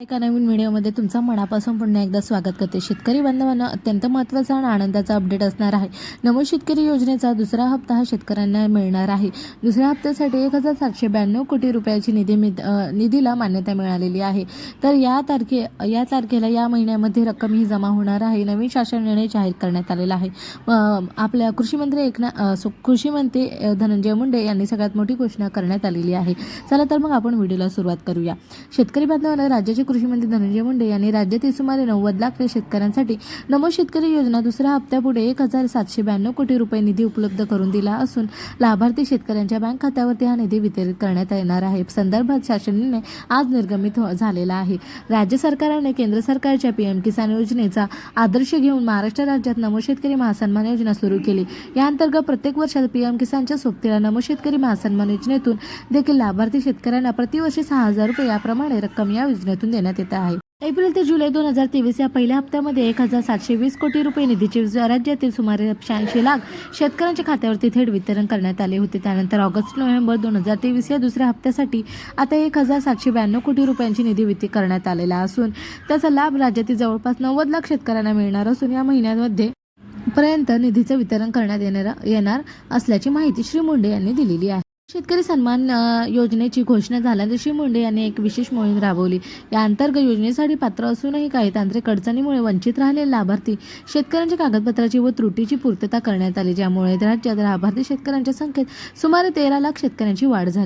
एका नवीन व्हिडिओमध्ये तुमचं मनापासून पुन्हा एकदा स्वागत करते. शेतकरी बांधवांना अत्यंत महत्त्वाचा आणि आनंदाचा अपडेट असणार आहे. नमो शेतकरी योजनेचा दुसरा हप्ता हा शेतकऱ्यांना मिळणार आहे. दुसऱ्या हप्त्यासाठी एक हजार सातशे ब्याण्णव कोटी रुपयाची निधी मिद- निधीला मान्यता मिळालेली आहे. तर या तारखे या तारखेला या महिन्यामध्ये रक्कम ही जमा होणार आहे. नवीन शासन निर्णय जाहीर करण्यात आलेला आहे. आपल्या कृषीमंत्री एकनाथ एकना धनंजय मुंडे यांनी सगळ्यात मोठी घोषणा करण्यात आलेली आहे. चला तर मग आपण व्हिडिओला सुरुवात करूया. शेतकरी बांधवांना राज्याचे कृषीमंत्री धनंजय मुंडे यांनी राज्यातील सुमारे नव्वद लाख शेतकऱ्यांसाठी नमो शेतकरी योजना दुसऱ्या हप्त्यापुढे एक हजार सातशे ब्याण्णव कोटी रुपये निधी उपलब्ध करून दिला असून लाभार्थी शेतकऱ्यांच्या बँक खात्यावरती हा निधी वितरित करण्यात येणार आहे. संदर्भात शासन निर्णय आज निर्गमित झालेला आहे. राज्य सरकारने केंद्र सरकारच्या पीएम किसान योजनेचा आदर्श घेऊन महाराष्ट्र राज्यात नमो शेतकरी महासन्मान योजना सुरू केली. या अंतर्गत प्रत्येक वर्षात पीएम किसानच्या सोबतीला नमो शेतकरी महासन्मान योजनेतून देखील लाभार्थी शेतकऱ्यांना प्रतिवर्षी सहा हजार रुपये याप्रमाणे रक्कम या योजनेतून देण्यात येत आहे. एप्रिल ते जुलै दोन हजार तेवीस या पहिल्या हप्त्यामध्ये एक हजार सातशे वीस कोटी रुपये निधीचे राज्यातील सुमारे शहाऐंशी लाख शेतकऱ्यांच्या खात्यावरती थेट वितरण करण्यात आले होते. त्यानंतर ऑगस्ट नोव्हेंबर दोन हजार तेवीस या दुसऱ्या हप्त्यासाठी आता एक हजार सातशे ब्याण्णव कोटी रुपयांची निधी वितरित करण्यात आलेला असून त्याचा लाभ राज्यातील जवळपास नव्वद लाख शेतकऱ्यांना मिळणार असून या महिन्यामध्ये पर्यंत निधीचं वितरण करण्यात येणार येणार असल्याची माहिती श्री मुंडे यांनी दिलेली आहे. शेतकरी सन्मान योजनेची घोषणा झाल्यानंतर श्री मुंडे यांनी एक विशेष मोहीम राबवली. या अंतर्गत योजनेसाठी पात्र असूनही काही तांत्रिक अडचणीमुळे वंचित राहिलेले लाभार्थी शेतकऱ्यांच्या कागदपत्राची व त्रुटीची पूर्तता करण्यात आली ज्यामुळे राज्यात लाभार्थी शेतकऱ्यांच्या संख्येत सुमारे तेरा लाख शेतकऱ्यांची वाढ झाली.